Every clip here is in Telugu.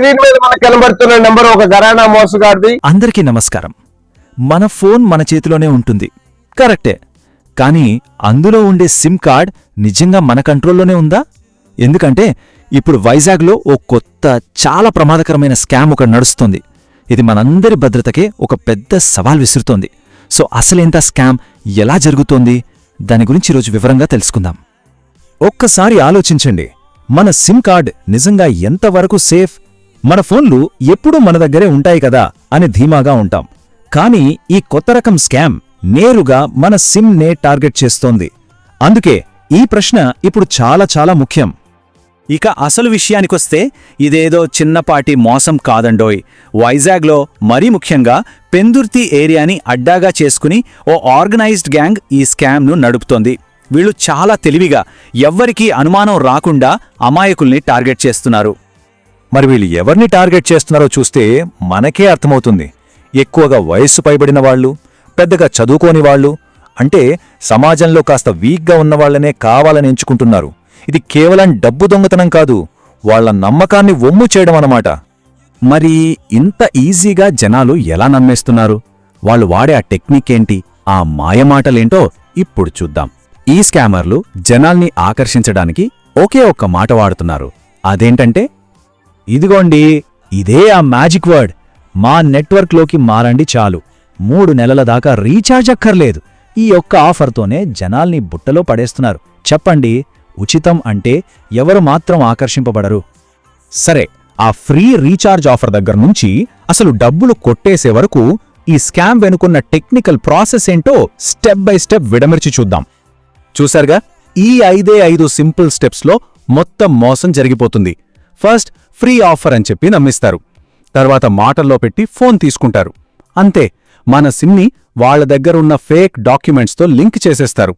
స్క్రీన్ మీద మనకు కనబడుతున్న నెంబర్ ఒక గరాణా మోసగాడిది అందరికీ నమస్కారం. మన ఫోన్ మన చేతిలోనే ఉంటుంది. కరెక్టే. కానీ అందులో ఉండే సిమ్ కార్డ్ నిజంగా మన కంట్రోల్లోనే ఉందా? ఎందుకంటే ఇప్పుడు వైజాగ్లో ఓ కొత్త చాలా ప్రమాదకరమైన స్కామ్ ఒకటి నడుస్తోంది. ఇది మనందరి భద్రతకే ఒక పెద్ద సవాల్ విసురుతోంది. సో అసలేంత స్కామ్? ఎలా జరుగుతోంది? దాని గురించి ఈరోజు వివరంగా తెలుసుకుందాం. ఒక్కసారి ఆలోచించండి. మన సిమ్ కార్డ్ నిజంగా ఎంతవరకు సేఫ్? మన ఫోన్లు ఎప్పుడూ మన దగ్గరే ఉంటాయి కదా అని ధీమాగా ఉంటాం. కానీ ఈ కొత్త రకం స్కామ్ నేరుగా మన సిమ్నే టార్గెట్ చేస్తోంది. అందుకే ఈ ప్రశ్న ఇప్పుడు చాలా చాలా ముఖ్యం. ఇక అసలు విషయానికొస్తే ఇదేదో చిన్నపాటి మోసం కాదండోయ్. వైజాగ్లో మరీ ముఖ్యంగా పెందుర్తి ఏరియాని అడ్డాగా చేసుకుని ఓ ఆర్గనైజ్డ్ గ్యాంగ్ ఈ స్కామ్ను నడుపుతోంది. వీళ్ళు చాలా తెలివిగా ఎవ్వరికీ అనుమానం రాకుండా అమాయకుల్ని టార్గెట్ చేస్తున్నారు. మరి వీళ్ళు ఎవరిని టార్గెట్ చేస్తున్నారో చూస్తే మనకే అర్థమవుతుంది. ఎక్కువగా వయస్సు పైబడిన వాళ్ళు పెద్దగా చదువుకోని వాళ్ళు అంటే సమాజంలో కాస్త వీక్గా ఉన్నవాళ్ళనే కావాలని ఎంచుకుంటున్నారు. ఇది కేవలం డబ్బు దొంగతనం కాదు వాళ్ళ నమ్మకాన్ని ఒమ్ము చేయడం అన్నమాట. మరి ఇంత ఈజీగా జనాలు ఎలా నమ్మేస్తున్నారు? వాళ్ళు వాడే ఆ టెక్నిక్ ఏంటి? ఆ మాయమాటలేంటో ఇప్పుడు చూద్దాం. ఈ స్కామర్లు జనాల్ని ఆకర్షించడానికి ఒకే ఒక్క మాట వాడుతున్నారు. అదేంటంటే ఇదిగోండి ఇదే ఆ మ్యాజిక్ వర్డ్. మా నెట్వర్క్లోకి మారండి చాలు. మూడు నెలల దాకా రీఛార్జ్ అక్కర్లేదు. ఈ ఒక్క ఆఫర్తోనే జనాల్ని బుట్టలో పడేస్తున్నారు. చెప్పండి ఉచితం అంటే ఎవరు మాత్రం ఆకర్షింపబడరు? సరే ఆ ఫ్రీ రీఛార్జ్ ఆఫర్ దగ్గర నుంచి అసలు డబ్బులు కొట్టేసే వరకు ఈ స్కామ్ వెనుకున్న టెక్నికల్ ప్రాసెస్ ఏంటో స్టెప్ బై స్టెప్ విడమర్చి చూద్దాం. చూశారుగా? ఈ ఐదే ఐదు సింపుల్ స్టెప్స్లో మొత్తం మోసం జరిగిపోతుంది. ఫస్ట్ ఫ్రీ ఆఫర్ అని చెప్పి నమ్మిస్తారు. తర్వాత మాటల్లో పెట్టి ఫోన్ తీసుకుంటారు. అంతే మన సిమ్ని వాళ్ళ దగ్గరున్న ఫేక్ డాక్యుమెంట్స్తో లింక్ చేసేస్తారు.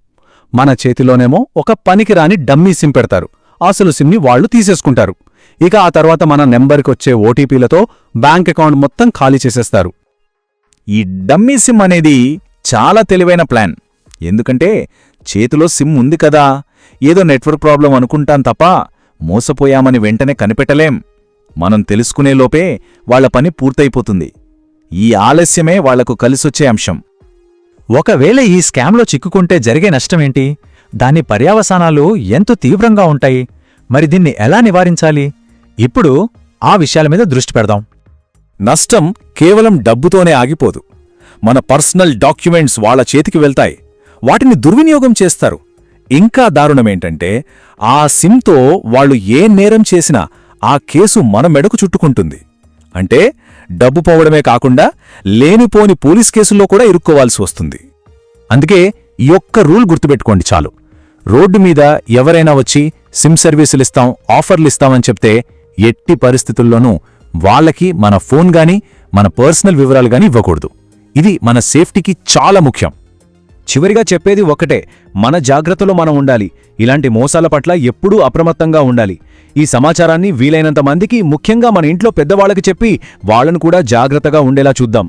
మన చేతిలోనేమో ఒక పనికిరాని డమ్మీ సిమ్ పెడతారు. అసలు సిమ్ని వాళ్ళు తీసేసుకుంటారు. ఇక ఆ తర్వాత మన నెంబర్కొచ్చే ఓటీపీలతో బ్యాంక్ అకౌంట్ మొత్తం ఖాళీ చేసేస్తారు. ఈ డమ్మీ సిమ్ అనేది చాలా తెలివైన ప్లాన్. ఎందుకంటే చేతిలో సిమ్ ఉంది కదా. ఏదో నెట్వర్క్ ప్రాబ్లం అనుకుంటాం తప్ప మోసపోయామని వెంటనే కనిపెట్టలేం. మనం తెలుసుకునేలోపే వాళ్ళ పని పూర్తయిపోతుంది. ఈ ఆలస్యమే వాళ్ళకు కలిసొచ్చే అంశం. ఒకవేళ ఈ స్కామ్లో చిక్కుకుంటే జరిగే నష్టమేంటి? దాని పర్యావసానాలు ఎంతో తీవ్రంగా ఉంటాయి. మరి దీన్ని ఎలా నివారించాలి? ఇప్పుడు ఆ విషయాల మీద దృష్టి పెడదాం. నష్టం కేవలం డబ్బుతోనే ఆగిపోదు. మన పర్సనల్ డాక్యుమెంట్స్ వాళ్ళ చేతికి వెళ్తాయి. వాటిని దుర్వినియోగం చేస్తారు. ఇంకా దారుణమేంటంటే ఆ సిమ్తో వాళ్ళు ఏ నేరం చేసినా ఆ కేసు మన మెడకు చుట్టుకుంటుంది. అంటే డబ్బు పోవడమే కాకుండా లేనిపోని పోలీస్ కేసుల్లో కూడా ఇరుక్కోవాల్సి వస్తుంది. అందుకే ఈ ఒక్క రూల్ గుర్తుపెట్టుకోండి చాలు. రోడ్డు మీద ఎవరైనా వచ్చి సిమ్ సర్వీసులిస్తాం ఆఫర్లిస్తామని చెప్తే ఎట్టి పరిస్థితుల్లోనూ వాళ్ళకి మన ఫోన్ గాని మన పర్సనల్ వివరాలు గాని ఇవ్వకూడదు. ఇది మన సేఫ్టీకి చాలా ముఖ్యం. చివరిగా చెప్పేది ఒకటే మన జాగ్రత్తలో మనం ఉండాలి. ఇలాంటి మోసాల పట్ల ఎప్పుడూ అప్రమత్తంగా ఉండాలి. ఈ సమాచారాన్ని వీలైనంత మందికి ముఖ్యంగా మన ఇంట్లో పెద్దవాళ్ళకి చెప్పి వాళ్ళను కూడా జాగ్రత్తగా ఉండేలా చూద్దాం.